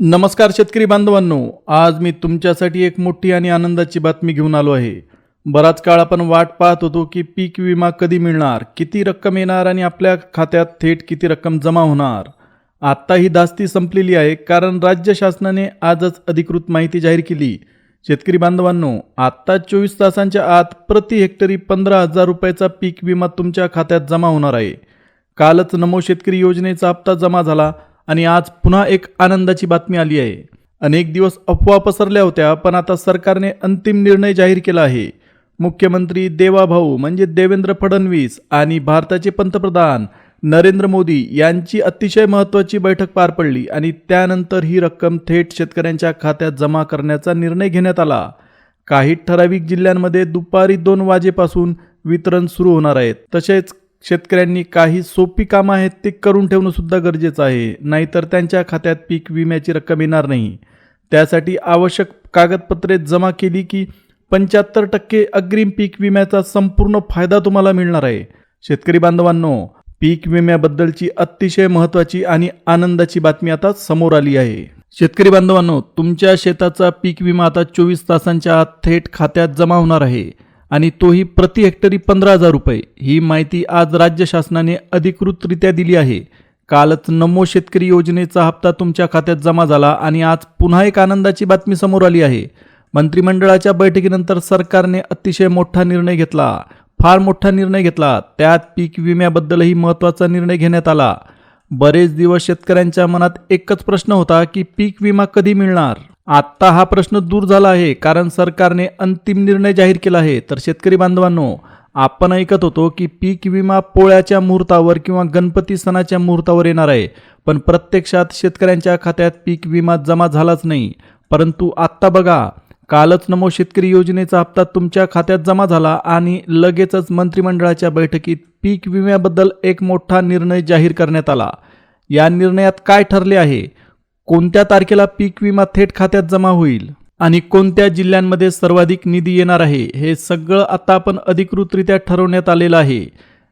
नमस्कार शेतकरी बांधवांनो आज मी तुमच्यासाठी एक मोठी आणि आनंदाची बातमी घेऊन आलो आहे. बराच काळ आपण वाट पाहत होतो की पीक विमा कधी मिळणार किती रक्कम येणार आणि आपल्या खात्यात थेट किती रक्कम जमा होणार. आत्ता ही दास्ती संपलेली आहे कारण राज्य शासनाने आजच अधिकृत माहिती जाहीर केली. शेतकरी बांधवांनो आत्ता चोवीस तासांच्या आत प्रति हेक्टरी पंधरा हजार रुपयाचा पीक विमा तुमच्या खात्यात जमा होणार आहे. कालच नमो शेतकरी योजनेचा हप्ता जमा झाला आणि आज पुन्हा एक आनंदाची बातमी आली आहे. अनेक दिवस अफवा पसरल्या होत्या पण आता सरकारने अंतिम निर्णय जाहीर केला आहे. मुख्यमंत्री देवाभाऊ म्हणजे देवेंद्र फडणवीस आणि भारताचे पंतप्रधान नरेंद्र मोदी यांची अतिशय महत्त्वाची बैठक पार पडली आणि त्यानंतर ही रक्कम थेट शेतकऱ्यांच्या खात्यात जमा करण्याचा निर्णय घेण्यात आला. काही ठराविक जिल्ह्यांमध्ये दुपारी दोन वाजेपासून वितरण सुरू होणार आहे. तसेच शेतकऱ्यांनी काही सोपी कामं आहेत ते करून ठेवणं सुद्धा गरजेचं आहे. नाहीतर त्यांच्या खात्यात पीक विम्याची रक्कम येणार नाही. त्यासाठी आवश्यक कागदपत्रे जमा केली की पंच्याहत्तर टक्के अग्रिम पीक विम्याचा संपूर्ण फायदा तुम्हाला मिळणार आहे. शेतकरी बांधवांनो पीक विम्याबद्दलची अतिशय महत्त्वाची आणि आनंदाची बातमी आता समोर आली आहे. शेतकरी बांधवांनो तुमच्या शेताचा पीक विमा आता चोवीस तासांच्या आत थेट खात्यात जमा होणार आहे. आणि तोही प्रति हेक्टरी पंधरा हजार रुपये. ही माहिती आज राज्य शासनाने अधिकृतरित्या दिली आहे. कालच नमो शेतकरी योजनेचा हप्ता तुमच्या खात्यात जमा झाला आणि आज पुन्हा एक आनंदाची बातमी समोर आली आहे. मंत्रिमंडळाच्या बैठकीनंतर सरकारने अतिशय मोठा निर्णय घेतला. फार मोठा निर्णय घेतला. त्यात पीक विम्याबद्दलही महत्त्वाचा निर्णय घेण्यात आला. बरेच दिवस शेतकऱ्यांच्या मनात एकच प्रश्न होता की पीक विमा कधी मिळणार? आत्ता हा प्रश्न दूर झाला आहे कारण सरकारने अंतिम निर्णय जाहीर केला आहे. तर शेतकरी बांधवांनो आपण ऐकत होतो की पीक विमा पोळ्याच्या मुहूर्तावर किंवा गणपती सणाच्या मुहूर्तावर येणार आहे. पण प्रत्यक्षात शेतकऱ्यांच्या खात्यात पीक विमा जमा झालाच नाही. परंतु आत्ता बघा कालच नमो शेतकरी योजनेचा हप्ता तुमच्या खात्यात जमा झाला आणि लगेचच मंत्रिमंडळाच्या बैठकीत पीक विम्याबद्दल एक मोठा निर्णय जाहीर करण्यात आला. या निर्णयात काय ठरले आहे? कोणत्या तारखेला पीक विमा थेट खात्यात जमा होईल आणि कोणत्या जिल्ह्यांमध्ये सर्वाधिक निधी येणार आहे हे सगळं आता आपण अधिकृतरित्या ठरवण्यात आलेलं आहे.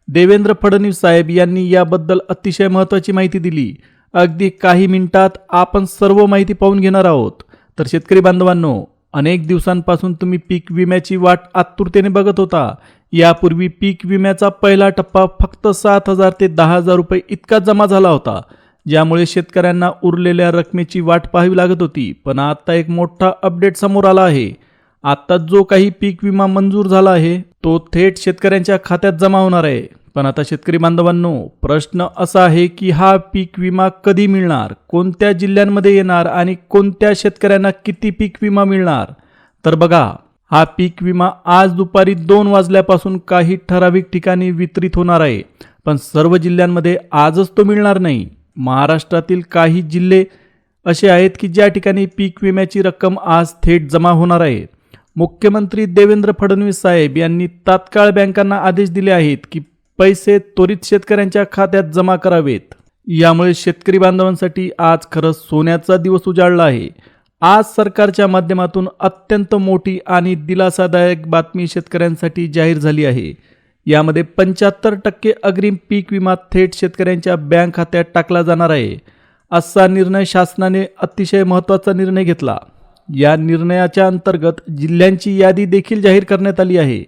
देवेंद्र फडणवीस साहेब यांनी याबद्दल अतिशय महत्त्वाची माहिती दिली. अगदी काही मिनिटात आपण सर्व माहिती पाहून घेणार आहोत. तर शेतकरी बांधवांनो अनेक दिवसांपासून तुम्ही पीक विम्याची वाट आतुरतेने बघत होता. यापूर्वी पीक विम्याचा पहिला टप्पा फक्त सात हजार ते दहा हजार रुपये इतका जमा झाला होता. ज्यामुळे शेतकऱ्यांना उरलेल्या रकमेची वाट पाहावी लागत होती. पण आता एक मोठा अपडेट समोर आला आहे. आता जो काही पीक विमा मंजूर झाला आहे तो थेट शेतकऱ्यांच्या खात्यात जमा होणार आहे. पण आता शेतकरी बांधवांनो प्रश्न असा आहे की हा पीक विमा कधी मिळणार? कोणत्या जिल्ह्यांमध्ये येणार आणि कोणत्या शेतकऱ्यांना किती पीक विमा मिळणार? तर बघा हा पीक विमा आज दुपारी दोन वाजल्यापासून काही ठराविक ठिकाणी वितरित होणार आहे. पण सर्व जिल्ह्यांमध्ये आजच तो मिळणार नाही. महाराष्ट्रातील काही जिल्हे असे आहेत की ज्या ठिकाणी पीक विम्याची रक्कम आज थेट जमा होणार आहे. मुख्यमंत्री देवेंद्र फडणवीस साहेब यांनी तात्काळ बँकांना आदेश दिले आहेत की पैसे त्वरित शेतकऱ्यांच्या खात्यात जमा करावेत. यामुळे शेतकरी बांधवांसाठी आज खरंच सोन्याचा दिवस उजाडला आहे. आज सरकारच्या माध्यमातून अत्यंत मोठी आणि दिलासादायक बातमी शेतकऱ्यांसाठी जाहीर झाली आहे. यामध्ये पंच्याहत्तर टक्के अग्रिम पीक विमा थेट शेतकऱ्यांच्या बँक खात्यात टाकला जाणार आहे असा निर्णय शासनाने अतिशय महत्त्वाचा निर्णय घेतला. या निर्णयाच्या अंतर्गत जिल्ह्यांची यादी देखील जाहीर करण्यात आली आहे.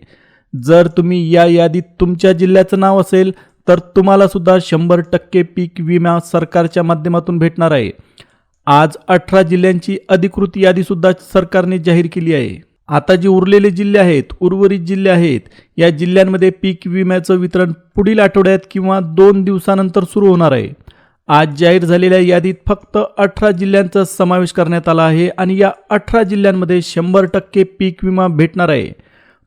जर तुम्ही या यादीत तुमच्या जिल्ह्याचं नाव असेल तर तुम्हाला सुद्धा शंभर टक्के पीक विमा सरकारच्या माध्यमातून भेटणार आहे. आज अठरा जिल्ह्यांची अधिकृत यादीसुद्धा सरकारने जाहीर केली आहे. आता जे उरलेले जिल्हे आहेत उर्वरित जिल्हे आहेत या जिल्ह्यांमध्ये पीक विम्याचं वितरण पुढील आठवड्यात किंवा दोन दिवसानंतर सुरू होणार आहे. आज जाहीर झालेल्या यादीत फक्त अठरा जिल्ह्यांचा समावेश करण्यात आला आहे आणि या अठरा जिल्ह्यांमध्ये शंभर टक्के पीक विमा भेटणार आहे.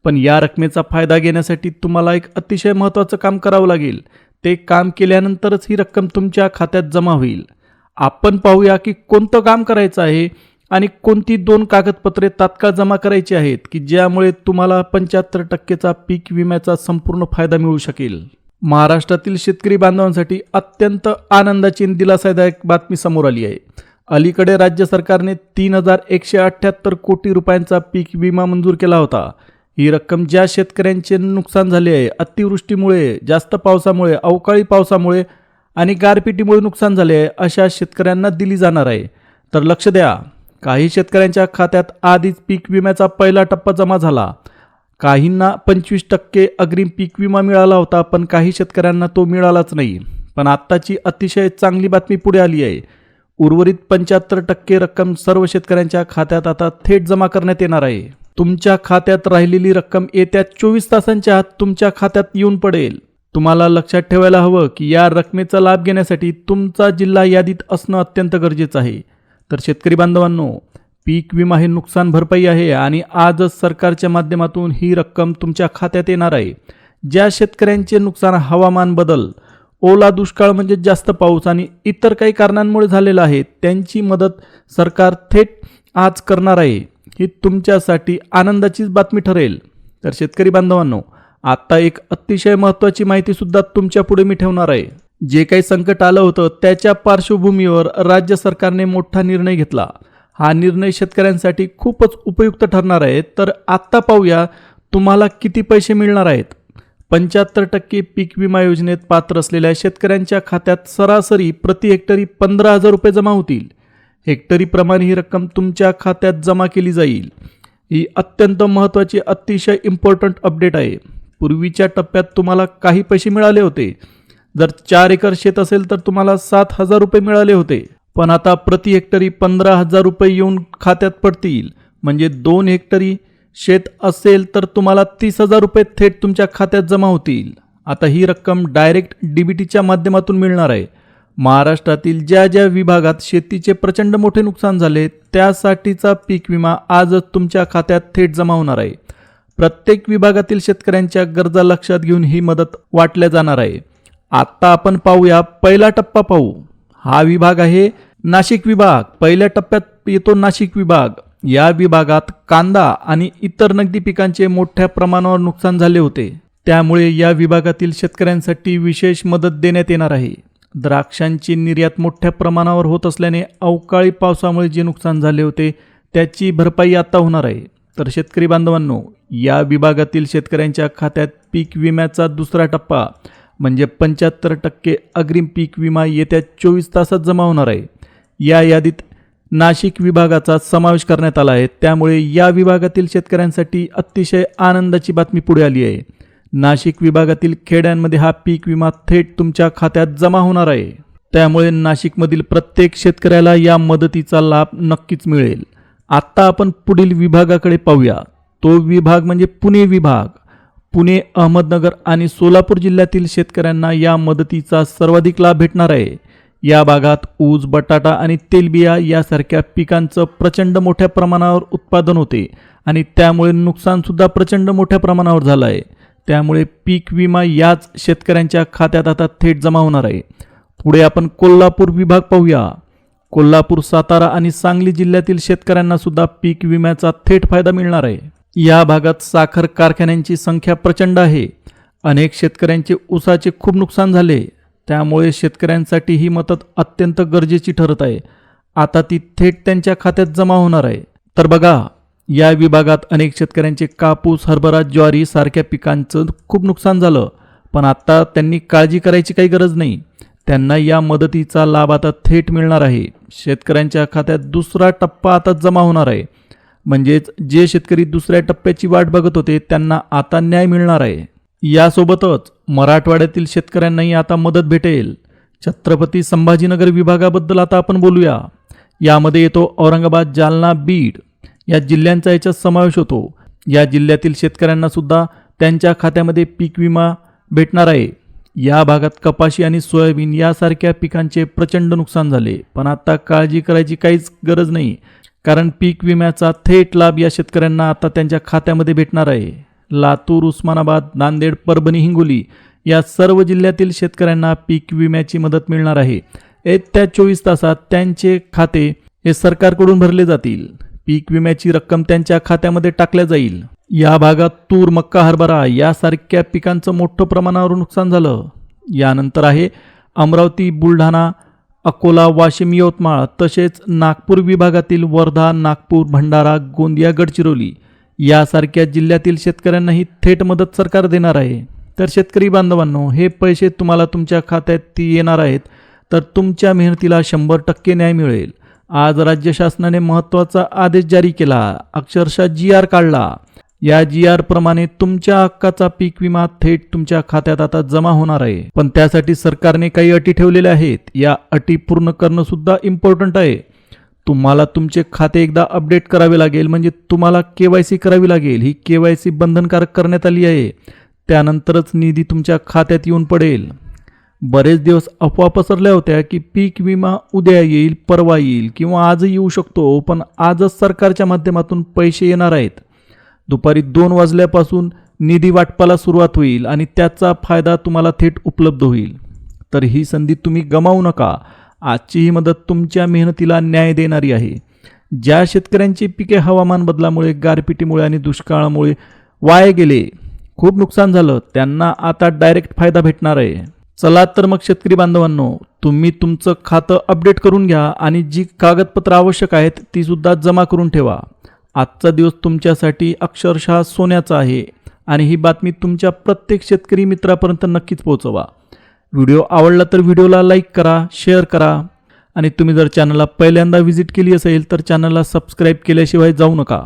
पण या रकमेचा फायदा घेण्यासाठी तुम्हाला एक अतिशय महत्त्वाचं काम करावं लागेल. ते काम केल्यानंतरच ही रक्कम तुमच्या खात्यात जमा होईल. आपण पाहूया की कोणतं काम करायचं आहे आणि कोणती दोन कागदपत्रे तात्काळ जमा करायची आहेत की ज्यामुळे तुम्हाला पंच्याहत्तर टक्केचा पीक विम्याचा संपूर्ण फायदा मिळू शकेल? महाराष्ट्रातील शेतकरी बांधवांसाठी अत्यंत आनंदाची दिलासादायक बातमी समोर आली आहे. अलीकडे राज्य सरकारने तीन हजार एकशे अठ्ठ्याहत्तर कोटी रुपयांचा पीक विमा मंजूर केला होता. ही रक्कम ज्या शेतकऱ्यांचे नुकसान झाले आहे अतिवृष्टीमुळे जास्त पावसामुळे अवकाळी पावसामुळे आणि गारपिटीमुळे नुकसान झाले आहे अशा शेतकऱ्यांना दिली जाणार आहे. तर लक्ष द्या. काही शेतकऱ्यांच्या खात्यात आधीच पीक विम्याचा पहिला टप्पा जमा झाला. काहींना पंचवीस टक्के अग्रिम पीक विमा मिळाला होता पण काही शेतकऱ्यांना तो मिळालाच नाही. पण आत्ताची अतिशय चांगली बातमी पुढे आली आहे. उर्वरित पंच्याहत्तर टक्के रक्कम सर्व शेतकऱ्यांच्या खात्यात आता थेट जमा करण्यात येणार आहे. तुमच्या खात्यात राहिलेली रक्कम येत्या चोवीस तासांच्या आत तुमच्या खात्यात येऊन पडेल. तुम्हाला लक्षात ठेवायला हवं की या रकमेचा लाभ घेण्यासाठी तुमचा जिल्हा यादीत असणं अत्यंत गरजेचं आहे. तर शेतकरी बांधवांनो पीक विमा हे नुकसान भरपाई आहे आणि आजच सरकारच्या माध्यमातून ही रक्कम तुमच्या खात्यात येणार आहे. ज्या शेतकऱ्यांचे नुकसान हवामान बदल ओला दुष्काळ म्हणजे जास्त पाऊस आणि इतर काही कारणांमुळे झालेलं आहे त्यांची मदत सरकार थेट आज करणार आहे ही तुमच्यासाठी आनंदाचीच बातमी ठरेल. तर शेतकरी बांधवांनो आत्ता एक अतिशय महत्त्वाची माहितीसुद्धा तुमच्यापुढे तुमच्यापुढे मी ठेवणार आहे. जे काही संकट आलं होतं त्याच्या पार्श्वभूमीवर राज्य सरकारने मोठा निर्णय घेतला. हा निर्णय शेतकऱ्यांसाठी खूपच उपयुक्त ठरणार आहे. तर आत्ता पाहूया तुम्हाला किती पैसे मिळणार आहेत. पंच्याहत्तर टक्के पीक विमा योजनेत पात्र असलेल्या शेतकऱ्यांच्या खात्यात सरासरी प्रति हेक्टरी पंधरा हजार रुपये जमा होतील. हेक्टरीप्रमाणे ही रक्कम तुमच्या खात्यात जमा केली जाईल. ही अत्यंत महत्त्वाची अतिशय इम्पॉर्टंट अपडेट आहे. पूर्वीच्या टप्प्यात तुम्हाला काही पैसे मिळाले होते. जर चार एकर शेत असेल तर तुम्हाला सात हजार रुपये मिळाले होते. पण आता प्रति हेक्टरी पंधरा हजार रुपये येऊन खात्यात पडतील. म्हणजे दोन हेक्टरी शेत असेल तर तुम्हाला तीस हजार रुपये थेट तुमच्या खात्यात जमा होतील. आता ही रक्कम डायरेक्ट डी बी टीच्या माध्यमातून मिळणार आहे. महाराष्ट्रातील ज्या ज्या विभागात शेतीचे प्रचंड मोठे नुकसान झाले त्यासाठीचा पीक विमा आजच तुमच्या खात्यात थेट जमा होणार आहे. प्रत्येक विभागातील शेतकऱ्यांच्या गरजा लक्षात घेऊन ही मदत वाटल्या जाणार आहे. आत्ता आपण पाहूया पहिला टप्पा पाहू. हा विभाग आहे नाशिक विभाग. पहिल्या टप्प्यात येतो नाशिक विभाग. या विभागात कांदा आणि इतर नगदी पिकांचे मोठ्या प्रमाणावर नुकसान झाले होते. त्यामुळे या विभागातील शेतकऱ्यांसाठी विशेष मदत देण्यात येणार आहे. द्राक्षांची निर्यात मोठ्या प्रमाणावर होत असल्याने अवकाळी पावसामुळे जे नुकसान झाले होते त्याची भरपाई आता होणार आहे. तर शेतकरी बांधवांनो या विभागातील शेतकऱ्यांच्या खात्यात पीक विम्याचा दुसरा टप्पा. म्हणजे पंच्याहत्तर टक्के अग्रिम पीक विमा येत्या चोवीस तासात जमा होणार आहे. या यादीत नाशिक विभागाचा समावेश करण्यात आला आहे. त्यामुळे या विभागातील शेतकऱ्यांसाठी अतिशय आनंदाची बातमी पुढे आली आहे. नाशिक विभागातील खेड्यांमध्ये हा पीक विमा थेट तुमच्या खात्यात जमा होणार आहे. त्यामुळे नाशिकमधील प्रत्येक शेतकऱ्याला या मदतीचा लाभ नक्कीच मिळेल. आत्ता आपण पुढील विभागाकडे पाहूया. तो विभाग म्हणजे पुणे विभाग. पुणे अहमदनगर आणि सोलापूर जिल्ह्यातील शेतकऱ्यांना या मदतीचा सर्वाधिक लाभ भेटणार आहे. या भागात ऊस बटाटा आणि तेलबिया यासारख्या पिकांचं प्रचंड मोठ्या प्रमाणावर उत्पादन होते आणि त्यामुळे नुकसानसुद्धा प्रचंड मोठ्या प्रमाणावर झालं आहे. त्यामुळे पीक विमा याच शेतकऱ्यांच्या खात्यात आता थेट जमा होणार आहे. पुढे आपण कोल्हापूर विभाग पाहूया. कोल्हापूर सातारा आणि सांगली जिल्ह्यातील शेतकऱ्यांना सुद्धा पीक विम्याचा थेट फायदा मिळणार आहे. या भागात साखर कारखान्यांची संख्या प्रचंड आहे. अनेक शेतकऱ्यांचे ऊसाचे खूप नुकसान झाले. त्यामुळे शेतकऱ्यांसाठी ही मदत अत्यंत गरजेची ठरत आहे. आता ती थेट त्यांच्या खात्यात जमा होणार आहे. तर बघा या विभागात अनेक शेतकऱ्यांचे कापूस हरभरा ज्वारी सारख्या पिकांचं खूप नुकसान झालं. पण आता त्यांनी काळजी करायची काही गरज नाही. त्यांना या मदतीचा लाभ आता थेट मिळणार आहे. शेतकऱ्यांच्या खात्यात दुसरा टप्पा आता जमा होणार आहे. म्हणजेच जे शेतकरी दुसऱ्या टप्प्याची वाट बघत होते त्यांना आता न्याय मिळणार आहे. यासोबतच मराठवाड्यातील शेतकऱ्यांनाही आता मदत भेटेल. छत्रपती संभाजीनगर विभागाबद्दल आता आपण बोलूया. यामध्ये येतो औरंगाबाद जालना बीड. या जिल्ह्यांचा याच्यात समावेश होतो. या जिल्ह्यातील शेतकऱ्यांना सुद्धा त्यांच्या खात्यामध्ये पीक विमा भेटणार आहे. या भागात कपाशी आणि सोयाबीन यासारख्या पिकांचे प्रचंड नुकसान झाले. पण आता काळजी करायची काहीच गरज नाही. कारण पीक विम्याचा थेट लाभ या शेतकऱ्यांना आता त्यांच्या खात्यामध्ये भेटणार आहे. लातूर उस्मानाबाद नांदेड परभणी हिंगोली या सर्व जिल्ह्यातील शेतकऱ्यांना पीक विम्याची मदत मिळणार आहे. येत्या चोवीस तासात त्यांचे खाते हे सरकारकडून भरले जातील. पीक विम्याची रक्कम त्यांच्या खात्यामध्ये टाकल्या जाईल. या भागात तूर मक्का हरभरा यासारख्या पिकांचं मोठं प्रमाणावर नुकसान झालं. यानंतर आहे अमरावती बुलढाणा अकोला वाशिम यवतमाळ तसेच नागपूर विभागातील वर्धा नागपूर भंडारा गोंदिया गडचिरोली यासारख्या जिल्ह्यातील शेतकऱ्यांनाही थेट मदत सरकार देणार आहे. तर शेतकरी बांधवांनो हे पैसे तुम्हाला तुमच्या खात्यात ती येणार आहेत तर तुमच्या मेहनतीला शंभर टक्के न्याय मिळेल. आज राज्य शासनाने महत्त्वाचा आदेश जारी केला. अक्षरशः जी आर काढला. या जी आर प्रमाणे तुमच्या हक्काचा पीक विमा थेट तुमच्या खात्यात आता जमा होणार आहे. पण त्यासाठी सरकारने काही अटी ठेवलेल्या आहेत. या अटी पूर्ण करणं सुद्धा इम्पॉर्टंट आहे. तुम्हाला तुमचे खाते एकदा अपडेट करावे लागेल म्हणजे तुम्हाला के वाय सी करावी लागेल. ही के वाय सी बंधनकारक करण्यात आली आहे. त्यानंतरच निधी तुमच्या खात्यात येऊन पडेल. बरेच दिवस अफवा पसरल्या होत्या की पीक विमा उद्या येईल परवा येईल किंवा आजही येऊ शकतो पण आजच सरकारच्या माध्यमातून पैसे येणार आहेत. दुपारी दोन वाजल्यापासून निधी वाटपाला सुरुवात होईल आणि त्याचा फायदा तुम्हाला थेट उपलब्ध होईल. तर ही संधी तुम्ही गमावू नका. आजची ही मदत तुमच्या मेहनतीला न्याय देणारी आहे. ज्या शेतकऱ्यांची पिके हवामान बदलामुळे गारपिटीमुळे आणि दुष्काळामुळे वाया गेले खूप नुकसान झालं त्यांना आता डायरेक्ट फायदा भेटणार आहे. चला तर मग शेतकरी बांधवांनो तुम्ही तुमचं खातं अपडेट करून घ्या आणि जी कागदपत्र आवश्यक आहेत ती सुद्धा जमा करून ठेवा. आजचा दिवस तुमच्यासाठी अक्षरशः सोन्याचा आहे. आणि ही बातमी तुमच्या प्रत्येक शेतकरी मित्रापर्यंत नक्कीच पोहोचवा. व्हिडिओ आवडला तर व्हिडिओला लाईक करा शेअर करा. आणि तुम्ही जर चॅनलला पहिल्यांदा व्हिजिट केली असेल तर चॅनलला सबस्क्राईब केल्याशिवाय जाऊ नका.